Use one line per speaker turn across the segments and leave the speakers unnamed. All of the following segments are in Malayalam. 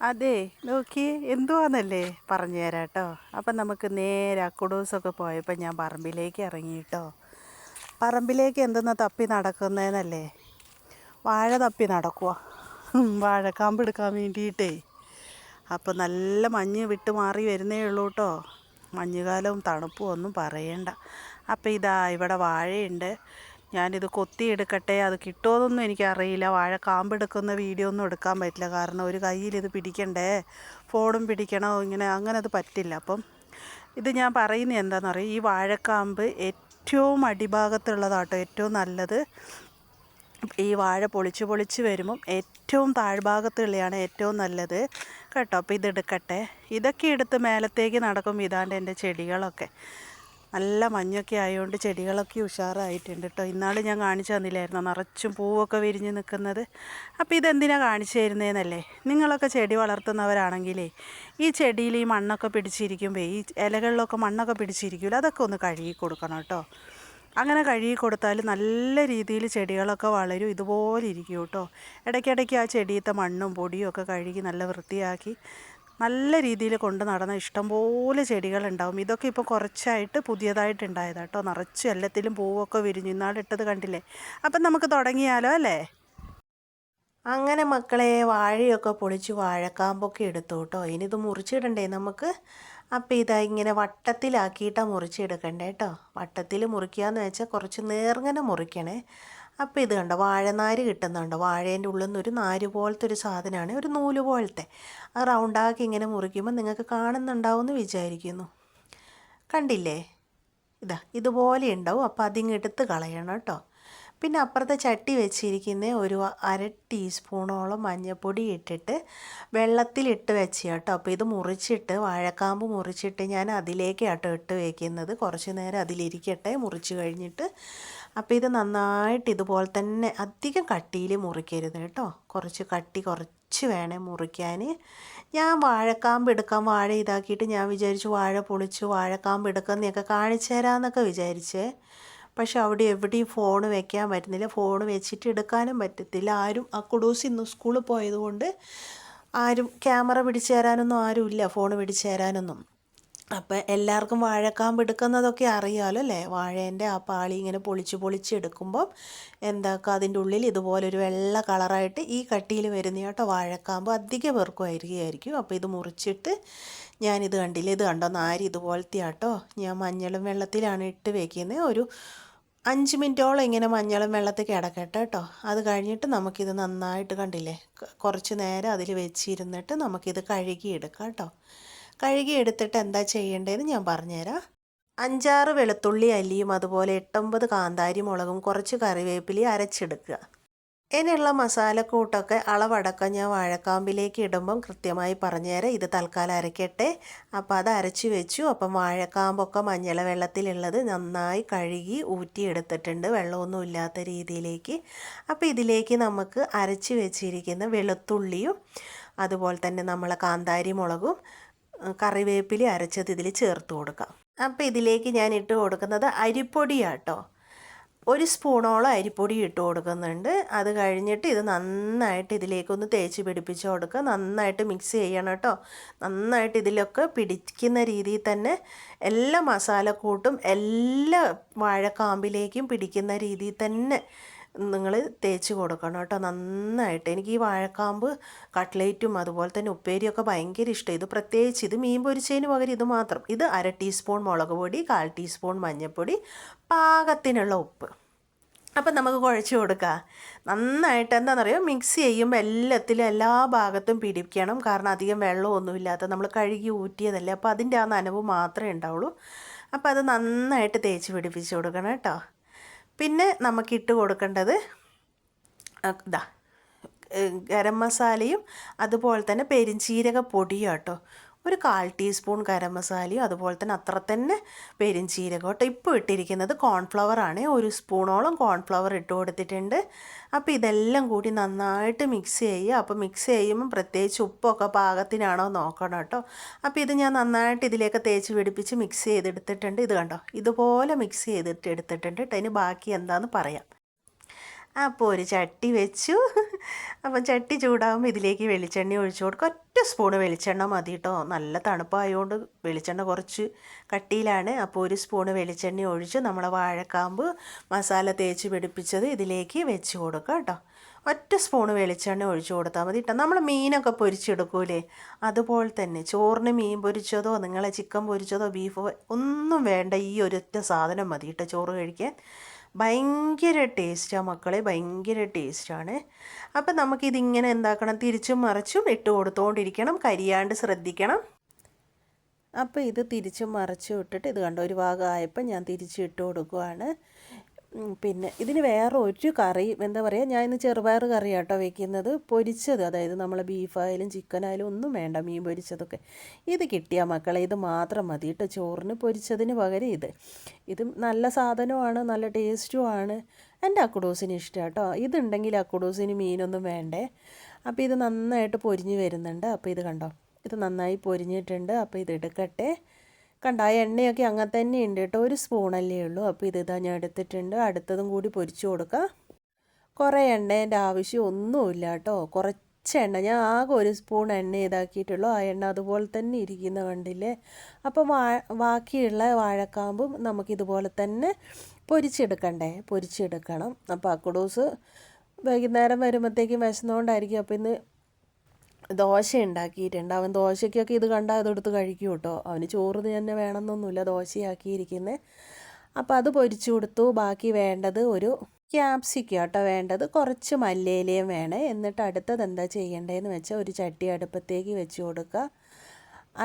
അതെ നോക്കി എന്തുവാന്നല്ലേ പറഞ്ഞു തരാം കേട്ടോ. അപ്പം നമുക്ക് നേരെ അക്കുഡൂസൊക്കെ പോയപ്പോൾ ഞാൻ പറമ്പിലേക്ക് ഇറങ്ങി കേട്ടോ. പറമ്പിലേക്ക് എന്തെന്ന് തപ്പി നടക്കുന്നതെന്നല്ലേ വാഴ തപ്പി നടക്കുക വാഴക്കാമ്പ് എടുക്കാൻ വേണ്ടിയിട്ടേ. അപ്പോൾ നല്ല മഞ്ഞ് വിട്ട് മാറി വരുന്നേ ഉള്ളൂ കേട്ടോ. മഞ്ഞുകാലവും തണുപ്പും ഒന്നും പറയണ്ട. അപ്പോൾ ഇതാ ഇവിടെ വാഴയുണ്ട്. ഞാനിത് കൊത്തിയെടുക്കട്ടെ അത് കിട്ടുമോയെന്നൊന്നും എനിക്കറിയില്ല. വാഴ കാമ്പെടുക്കുന്ന വീഡിയോ ഒന്നും എടുക്കാൻ പറ്റില്ല. കാരണം ഒരു കയ്യിൽ ഇത് പിടിക്കണ്ടേ? ഫോണും പിടിക്കണോ? ഇങ്ങനെ അങ്ങനെ അത് പറ്റില്ല. അപ്പം ഇത് ഞാൻ പറയുന്നത് എന്താണെന്നറിയാം ഈ വാഴക്കാമ്പ് ഏറ്റവും അടിഭാഗത്തുള്ളതാട്ടോ ഏറ്റവും നല്ലത്. ഈ വാഴ പൊളിച്ച് പൊളിച്ച് വരുമ്പം ഏറ്റവും താഴ്ഭാഗത്തുള്ളതാണ് ഏറ്റവും നല്ലത്. കേട്ടോ? അപ്പോൾ ഇതെടുക്കട്ടെ. ഇതൊക്കെ എടുത്ത് മേലത്തേക്ക് നടക്കും ഇതാണ്ട് എന്റെ ചെടികളൊക്കെ. നല്ല മഞ്ഞൊക്കെ ആയതുകൊണ്ട് ചെടികളൊക്കെ ഉഷാറായിട്ടുണ്ട് കേട്ടോ ഇന്നാൾ ഞാൻ കാണിച്ചു തന്നില്ലായിരുന്നു? നിറച്ചും പൂവൊക്കെ വിരിഞ്ഞ് നിൽക്കുന്നത് അപ്പോൾ ഇതെന്തിനാണ് കാണിച്ചു തരുന്നതെന്നല്ലേ നിങ്ങളൊക്കെ ചെടി വളർത്തുന്നവരാണെങ്കിലേ ഈ ചെടിയിൽ ഈ മണ്ണൊക്കെ പിടിച്ചിരിക്കുമ്പോൾ ഈ ഇലകളിലൊക്കെ മണ്ണൊക്കെ പിടിച്ചിരിക്കില്ല അതൊക്കെ ഒന്ന് കഴുകി കൊടുക്കണം കേട്ടോ അങ്ങനെ കഴുകി കൊടുത്താൽ നല്ല രീതിയിൽ ചെടികളൊക്കെ വളരും ഇതുപോലെ ഇരിക്കും കേട്ടോ ഇടയ്ക്കിടയ്ക്ക് ആ ചെടിയത്തെ മണ്ണും പൊടിയും ഒക്കെ കഴുകി നല്ല വൃത്തിയാക്കി നല്ല രീതിയിൽ കൊണ്ട് നടന്ന ഇഷ്ടംപോലെ ചെടികളുണ്ടാവും. ഇതൊക്കെ ഇപ്പോൾ കുറച്ചായിട്ട് പുതിയതായിട്ട് ഉണ്ടായതാണ് കേട്ടോ നിറച്ച് എല്ലാത്തിലും പൂവൊക്കെ വിരിഞ്ഞു. ഇന്നാളിട്ടത് കണ്ടില്ലേ? അപ്പം നമുക്ക് തുടങ്ങിയാലോ അല്ലേ? അങ്ങനെ മക്കളെ വാഴയൊക്കെ പൊളിച്ച് വാഴക്കാമ്പൊക്കെ എടുത്തു കേട്ടോ ഇനി ഇത് മുറിച്ചിടണ്ടേ നമുക്ക്? അപ്പോൾ ഇതാ ഇങ്ങനെ വട്ടത്തിലാക്കിയിട്ടാണ് മുറിച്ചെടുക്കണ്ടേ കേട്ടോ വട്ടത്തിൽ മുറിക്കുക എന്ന് വെച്ചാൽ കുറച്ച് നേർങ്ങനെ മുറിക്കണേ. അപ്പോൾ ഇത് കണ്ടോ? വാഴനാര് കിട്ടുന്നുണ്ടോ? വാഴേന്റെ ഉള്ളിൽ നിന്ന് ഒരു നാര് പോലത്തെ ഒരു സാധനമാണ്. ഒരു നൂൽ പോലത്തെ. അത് റൗണ്ടാക്കി ഇങ്ങനെ മുറിക്കുമ്പോൾ നിങ്ങൾക്ക് കാണുന്നുണ്ടാവുമെന്ന് വിചാരിക്കുന്നു. കണ്ടില്ലേ? ഇതാ ഇതുപോലെ ഉണ്ടാവും. അപ്പോൾ അതിങ്ങെടുത്ത് കളയണം കേട്ടോ. പിന്നെ അപ്പുറത്തെ ചട്ടി വെച്ചിരിക്കുന്ന ഒരു അര ടീസ്പൂണോളം മഞ്ഞൾപ്പൊടി ഇട്ടിട്ട് വെള്ളത്തിലിട്ട് വെച്ച് കേട്ടോ. അപ്പോൾ ഇത് മുറിച്ചിട്ട് വാഴക്കാമ്പ് മുറിച്ചിട്ട് ഞാൻ അതിലേക്ക് കേട്ടോ ഇട്ട് വയ്ക്കുന്നത് കുറച്ച് നേരം അതിലിരിക്കട്ടെ മുറിച്ച് കഴിഞ്ഞിട്ട് അപ്പോൾ ഇത് നന്നായിട്ട് ഇതുപോലെ തന്നെ അധികം കട്ടിയിൽ മുറിക്കരുത് കേട്ടോ. കുറച്ച് കട്ടി കുറച്ച് വേണേ മുറിക്കാൻ ഞാൻ വാഴക്കാമ്പ് എടുക്കാൻ വാഴ ഇതാക്കിയിട്ട് ഞാൻ വിചാരിച്ചു വാഴ പൊളിച്ച് വാഴക്കാമ്പ് എടുക്കുന്നതൊക്കെ കാണിച്ചു തരാമെന്നൊക്കെ വിചാരിച്ചേ. പക്ഷെ അവിടെ എവിടെയും ഫോൺ വെക്കാൻ പറ്റുന്നില്ല. ഫോൺ വെച്ചിട്ട് എടുക്കാനും പറ്റത്തില്ല. ആരും ആ കുടൂസ് ഇന്ന് സ്കൂളിൽ പോയതുകൊണ്ട് ആരും ക്യാമറ പിടിച്ചു തരാനൊന്നും ആരുമില്ല ഫോൺ പിടിച്ചു തരാനൊന്നും. അപ്പം എല്ലാവർക്കും വാഴക്കാമ്പ് എടുക്കുന്നതൊക്കെ അറിയാമല്ലോ അല്ലേ? വാഴേന്റെ ആ പാളി ഇങ്ങനെ പൊളിച്ച് പൊളിച്ച് എടുക്കുമ്പം എന്താക്കുക അതിന്റെ ഉള്ളിൽ ഇതുപോലൊരു വെള്ള കളറായിട്ട് ഈ കട്ടിയിൽ വരുന്ന കേട്ടോ വാഴക്കാമ്പ് അധിക പേർക്കും ആയിരിക്കും അപ്പോൾ ഇത് മുറിച്ചിട്ട് ഞാനിത് കണ്ടില്ല? ഇത് കണ്ടോ? നാരി ഇതുപോലത്തെ ആട്ടോ. ഞാൻ മഞ്ഞളും വെള്ളത്തിലാണ് ഇട്ട് വയ്ക്കുന്നത് ഒരു അഞ്ച് മിനിറ്റോളം ഇങ്ങനെ മഞ്ഞളും വെള്ളത്തിൽ കിടക്കട്ടെ കേട്ടോ. അത് കഴിഞ്ഞിട്ട് നമുക്കിത് നന്നായിട്ട് കണ്ടില്ലേ? കുറച്ച് നേരം അതിൽ വെച്ചിരുന്നിട്ട് നമുക്കിത് കഴുകിയെടുക്കാം കേട്ടോ. കഴുകി എടുത്തിട്ട് എന്താ ചെയ്യേണ്ടതെന്ന് ഞാൻ പറഞ്ഞുതരാം അഞ്ചാറ് വെളുത്തുള്ളി അല്ലിയും അതുപോലെ എട്ടൊമ്പത് കാന്താരി മുളകും കുറച്ച് കറിവേപ്പിലി അരച്ചെടുക്കുക. ഇനിയുള്ള മസാലക്കൂട്ടൊക്കെ അളവടക്കം ഞാൻ വാഴക്കാമ്പിലേക്ക് ഇടുമ്പം കൃത്യമായി പറഞ്ഞുതരാം ഇത് തൽക്കാലം അരയ്ക്കട്ടെ. അപ്പോൾ അത് അരച്ച് വെച്ചു. അപ്പം വാഴക്കാമ്പൊക്കെ മഞ്ഞള വെള്ളത്തിലുള്ളത് നന്നായി കഴുകി ഊറ്റിയെടുത്തിട്ടുണ്ട്. വെള്ളമൊന്നും ഇല്ലാത്ത രീതിയിലേക്ക്. അപ്പോൾ ഇതിലേക്ക് നമുക്ക് അരച്ച് വെച്ചിരിക്കുന്ന വെളുത്തുള്ളിയും അതുപോലെ തന്നെ നമ്മളെ കാന്താരി മുളകും കറിവേപ്പിലി അരച്ചത് ഇതിൽ ചേർത്ത് കൊടുക്കാം. അപ്പോൾ ഇതിലേക്ക് ഞാൻ ഇട്ട് കൊടുക്കുന്നത് അരിപ്പൊടിയാട്ടോ. ഒരു സ്പൂണോളം അരിപ്പൊടി ഇട്ട് കൊടുക്കുന്നുണ്ട്. അത് കഴിഞ്ഞിട്ട് ഇത് നന്നായിട്ട് ഇതിലേക്കൊന്ന് തേച്ച് പിടിപ്പിച്ച് കൊടുക്കുക. നന്നായിട്ട് മിക്സ് ചെയ്യണം കേട്ടോ. നന്നായിട്ട് ഇതിലൊക്കെ പിടിക്കുന്ന രീതിയിൽ തന്നെ എല്ലാ മസാലക്കൂട്ടും എല്ലാ വാഴക്കാമ്പിലേക്കും പിടിക്കുന്ന രീതിയിൽ തന്നെ നിങ്ങൾ തേച്ച് കൊടുക്കണം കേട്ടോ നന്നായിട്ട്. എനിക്ക് ഈ വാഴക്കാമ്പ് കട്ട്ലേറ്റും അതുപോലെ തന്നെ ഉപ്പേരിയൊക്കെ ഭയങ്കര ഇഷ്ടം. ഇത് പ്രത്യേകിച്ച് ഇത് മീൻ പൊരിച്ചതിന് പകരം ഇത് മാത്രം. ഇത് അര ടീസ്പൂൺ മുളക് പൊടി കാൽ ടീസ്പൂൺ മഞ്ഞൾപ്പൊടി പാകത്തിനുള്ള ഉപ്പ്. അപ്പം നമുക്ക് കുഴച്ച് കൊടുക്കുക നന്നായിട്ട് എന്താണെന്നറിയോ മിക്സ് ചെയ്യുമ്പോൾ എല്ലാത്തിലും എല്ലാ ഭാഗത്തും പിടിക്കണം കാരണം അധികം വെള്ളമൊന്നുമില്ലാത്ത നമ്മൾ കഴുകി ഊറ്റിയതല്ലേ? അപ്പോൾ അതിന്റെ ആ നനവ് മാത്രമേ ഉണ്ടാവുള്ളൂ. അപ്പോൾ അത് നന്നായിട്ട് തേച്ച് പിടിപ്പിച്ച് കൊടുക്കണം കേട്ടോ. പിന്നെ നമുക്കിട്ട് കൊടുക്കേണ്ടത് ഇതാ ഗരം മസാലയും അതുപോലെ തന്നെ പെരിഞ്ചീരക പൊടിയും കേട്ടോ ഒരു കാൽ ടീസ്പൂൺ ഗരം മസാലയും അതുപോലെ തന്നെ അത്ര തന്നെ പെരിഞ്ചീരകം കേട്ടോ ഇപ്പോൾ ഇട്ടിരിക്കുന്നത് കോൺഫ്ലവർ ആണ്. ഒരു സ്പൂണോളം കോൺഫ്ലവർ ഇട്ട് കൊടുത്തിട്ടുണ്ട്. അപ്പോൾ ഇതെല്ലാം കൂടി നന്നായിട്ട് മിക്സ് ചെയ്യുക. അപ്പോൾ മിക്സ് ചെയ്യുമ്പോൾ പ്രത്യേകിച്ച് ഉപ്പൊക്കെ പാകത്തിനാണോ നോക്കണം കേട്ടോ. അപ്പോൾ ഇത് ഞാൻ നന്നായിട്ട് ഇതിലേക്ക് തേച്ച് പിടിപ്പിച്ച് മിക്സ് ചെയ്തെടുത്തിട്ടുണ്ട്. ഇത് കണ്ടോ? ഇതുപോലെ മിക്സ് ചെയ്തിട്ട് എടുത്തിട്ടുണ്ട്. കേട്ടോ ഇനി ബാക്കി എന്താണെന്ന് പറയാം. അപ്പോൾ ഒരു ചട്ടി വെച്ചു. അപ്പം ചട്ടി ചൂടാകുമ്പോൾ ഇതിലേക്ക് വെളിച്ചെണ്ണ ഒഴിച്ചു കൊടുക്കുക ഒറ്റ സ്പൂണ് വെളിച്ചെണ്ണ മതി കേട്ടോ. നല്ല തണുപ്പായതുകൊണ്ട് വെളിച്ചെണ്ണ കുറച്ച് കട്ടിയിലാണ്. അപ്പോൾ ഒരു സ്പൂണ് വെളിച്ചെണ്ണ ഒഴിച്ച് നമ്മളെ വാഴക്കാമ്പ് മസാല തേച്ച് പിടിപ്പിച്ചത് ഇതിലേക്ക് വെച്ച് കൊടുക്കുക കേട്ടോ. ഒറ്റ സ്പൂണ് വെളിച്ചെണ്ണ ഒഴിച്ചു കൊടുത്താൽ മതി കേട്ടോ. നമ്മൾ മീനൊക്കെ പൊരിച്ചെടുക്കൂലേ? അതുപോലെ തന്നെ ചോറിന് മീൻ പൊരിച്ചതോ നിങ്ങളെ ചിക്കൻ പൊരിച്ചതോ ബീഫോ ഒന്നും വേണ്ട ഈ ഒരൊറ്റ സാധനം മതി കേട്ടോ ചോറ് കഴിക്കാൻ. ഭയങ്കര ടേസ്റ്റാണ് മക്കളെ ഭയങ്കര ടേസ്റ്റാണ് അപ്പം നമുക്കിതിങ്ങനെ എന്താക്കണം? തിരിച്ചും മറിച്ചും ഇട്ട് കൊടുത്തുകൊണ്ടിരിക്കണം കരിയാണ്ട് ശ്രദ്ധിക്കണം. അപ്പോൾ ഇത് തിരിച്ചും മറിച്ചും ഇട്ടിട്ട് ഇത് കണ്ടോ? ഒരു ഭാഗമായപ്പോൾ ഞാൻ തിരിച്ചിട്ട് കൊടുക്കുവാണ്. പിന്നെ ഇതിന് വേറെ ഒരു കറി എന്താ പറയുക ഞാൻ ഇന്ന് ചെറുപയർ കറി കേട്ടോ വെക്കുന്നത്. പൊരിച്ചത് അതായത് നമ്മൾ ബീഫായാലും ചിക്കനായാലും ഒന്നും വേണ്ട മീൻ പൊരിച്ചതൊക്കെ. ഇത് കിട്ടിയ മക്കളെ ഇത് മാത്രം മതി കേട്ടോ. ചോറിന് പൊരിച്ചതിന് പകരം ഇത്. ഇത് നല്ല സാധനമാണ് നല്ല ടേസ്റ്റുമാണ് എന്റെ അക്കുഡോസിന് ഇഷ്ടം കേട്ടോ. ഇതുണ്ടെങ്കിൽ അക്കുഡോസിന് മീനൊന്നും വേണ്ടേ. അപ്പോൾ ഇത് നന്നായിട്ട് പൊരിഞ്ഞ് വരുന്നുണ്ട്. അപ്പോൾ ഇത് കണ്ടോ? ഇത് നന്നായി പൊരിഞ്ഞിട്ടുണ്ട്. അപ്പോൾ ഇത് എടുക്കട്ടെ. കണ്ട ആ എണ്ണയൊക്കെ അങ്ങനെ തന്നെ ഉണ്ട് കേട്ടോ. ഒരു സ്പൂണല്ലേ ഉള്ളൂ. അപ്പോൾ ഇത് ഇതാ ഞാൻ എടുത്തിട്ടുണ്ട്. അടുത്തതും കൂടി പൊരിച്ചു കൊടുക്കാം. കുറേ എണ്ണേന്റെ ആവശ്യം ഒന്നുമില്ല കേട്ടോ. കുറച്ച് എണ്ണ. ഞാൻ ആകെ ഒരു സ്പൂൺ എണ്ണ ഇതാക്കിയിട്ടുള്ളൂ. ആ എണ്ണ അതുപോലെ തന്നെ ഇരിക്കുന്ന കണ്ടില്ലേ? അപ്പോൾ വാ ബാക്കിയുള്ള വാഴക്കാമ്പും നമുക്കിതുപോലെ തന്നെ പൊരിച്ചെടുക്കണ്ടേ? പൊരിച്ചെടുക്കണം. അപ്പോൾ അക്കുഡൂസ് വൈകുന്നേരം വരുമ്പോഴത്തേക്കും വിശന്നുകൊണ്ടായിരിക്കും അപ്പോൾ ഇന്ന് ദോശ ഉണ്ടാക്കിയിട്ടുണ്ട് അവൻ ദോശയ്ക്കൊക്കെ ഇത് കണ്ടാൽ അതെടുത്ത് കഴിക്കും കേട്ടോ. അവന് ചോറ് തന്നെ വേണമെന്നൊന്നുമില്ല ദോശയാക്കിയിരിക്കുന്നത് അപ്പോൾ അത് പൊരിച്ചു കൊടുത്തു. ബാക്കി വേണ്ടത് ഒരു ക്യാപ്സിക്കോ കേട്ടോ വേണ്ടത്. കുറച്ച് മല്ലിയിലയും വേണേ. എന്നിട്ട് അടുത്തത് എന്താ ചെയ്യേണ്ടതെന്ന് വെച്ചാൽ ഒരു ചട്ടി അടുപ്പത്തേക്ക് വെച്ച് കൊടുക്കുക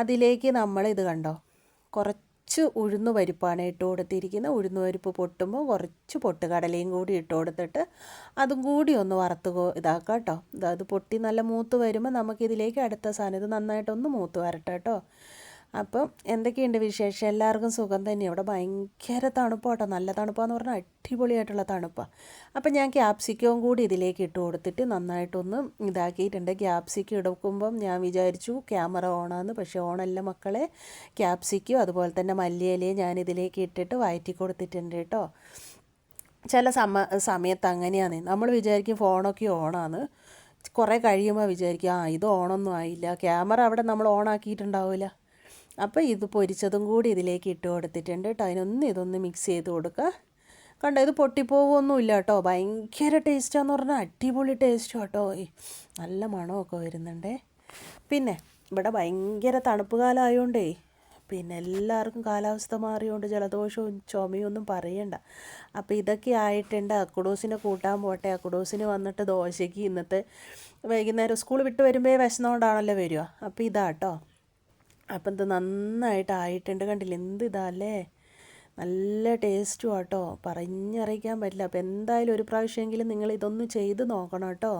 അതിലേക്ക് നമ്മൾ ഇത് കണ്ടോ? കുറച്ച് ഉഴുന്ന് പരിപ്പാണ് ഇട്ട് കൊടുത്തിരിക്കുന്നത്. ഉഴുന്ന് പരിപ്പ് പൊട്ടുമ്പോൾ കുറച്ച് പൊട്ടുകടലയും കൂടി ഇട്ട് കൊടുത്തിട്ട് അതും കൂടി ഒന്ന് വറുത്ത് ഇതാക്കാം കേട്ടോ. അത് പൊട്ടി നല്ല മൂത്ത് വരുമ്പോൾ നമുക്കിതിലേക്ക് അടുത്ത സാധനം ഇത് നന്നായിട്ടൊന്ന് മൂത്ത് വരട്ടെ കേട്ടോ. അപ്പം എന്തൊക്കെയുണ്ട് വിശേഷം? എല്ലാവർക്കും സുഖം തന്നെ. ഇവിടെ ഭയങ്കര തണുപ്പാട്ടോ. നല്ല തണുപ്പാന്ന് പറഞ്ഞാൽ അടിപൊളിയായിട്ടുള്ള തണുപ്പാണ് അപ്പം ഞാൻ ക്യാപ്സിക്കവും കൂടി ഇതിലേക്ക് ഇട്ട് കൊടുത്തിട്ട് നന്നായിട്ടൊന്ന് ഇതാക്കിയിട്ടുണ്ട്. ക്യാപ്സിക്കം എടുക്കുമ്പം ഞാൻ വിചാരിച്ചു ക്യാമറ ഓണാന്ന്. പക്ഷേ ഓണല്ല മക്കളെ. ക്യാപ്സിക്കും അതുപോലെ തന്നെ മല്ലിയിലയും ഞാൻ ഇതിലേക്ക് ഇട്ടിട്ട് വയറ്റി കൊടുത്തിട്ടുണ്ട് കേട്ടോ. ചില സമ സമയത്ത് അങ്ങനെയാണ് നമ്മൾ വിചാരിക്കും ഫോണൊക്കെ ഓണാന്ന്. കുറേ കഴിയുമ്പോൾ വിചാരിക്കും ആ ഇത് ഓണൊന്നും ആയില്ല. ക്യാമറ അവിടെ നമ്മൾ ഓണാക്കിയിട്ടുണ്ടാവില്ല അപ്പോൾ ഇത് പൊരിച്ചതും കൂടി ഇതിലേക്ക് ഇട്ട് കൊടുത്തിട്ടുണ്ട് കേട്ടോ. അതിനൊന്ന് ഇതൊന്ന് മിക്സ് ചെയ്ത് കൊടുക്കുക. കണ്ടോ ഇത് പൊട്ടിപ്പോവൊന്നുമില്ല കേട്ടോ. ഭയങ്കര ടേസ്റ്റാന്ന് പറഞ്ഞാൽ അടിപൊളി ടേസ്റ്റ് കേട്ടോ നല്ല മണമൊക്കെ വരുന്നുണ്ടേ. പിന്നെ ഇവിടെ ഭയങ്കര തണുപ്പ് കാലമായതുകൊണ്ടേ പിന്നെ എല്ലാവർക്കും കാലാവസ്ഥ മാറിയോണ്ട് ജലദോഷവും ചുമയും ഒന്നും പറയണ്ട. അപ്പോൾ ഇതൊക്കെ ആയിട്ടുണ്ട്. അക്കുഡോസിനെ കൂട്ടാൻ പോട്ടെ. അക്കുഡോസിന് വന്നിട്ട് ദോശയ്ക്ക് ഇന്നത്തെ വൈകുന്നേരം സ്കൂൾ വിട്ട് വരുമ്പോൾ വിശന്നുകൊണ്ടാണല്ലോ വരിക. അപ്പോൾ ഇതാട്ടോ. അപ്പം ഇത് നന്നായിട്ട് ആയിട്ടുണ്ട് കണ്ടില്ല? എന്ത് ഇതാല്ലേ നല്ല ടേസ്റ്റും ആട്ടോ. പറഞ്ഞറിയിക്കാൻ പറ്റില്ല. അപ്പം എന്തായാലും ഒരു പ്രാവശ്യമെങ്കിലും നിങ്ങൾ ഇതൊന്ന് ചെയ്ത് നോക്കണം കേട്ടോ.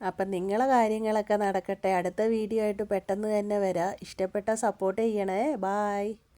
അപ്പം നിങ്ങളെ കാര്യങ്ങളൊക്കെ നടക്കട്ടെ. അടുത്ത വീഡിയോ ആയിട്ട് പെട്ടെന്ന് തന്നെ വരാം. ഇഷ്ടപ്പെട്ട സപ്പോർട്ട് ചെയ്യണേ. ബായ്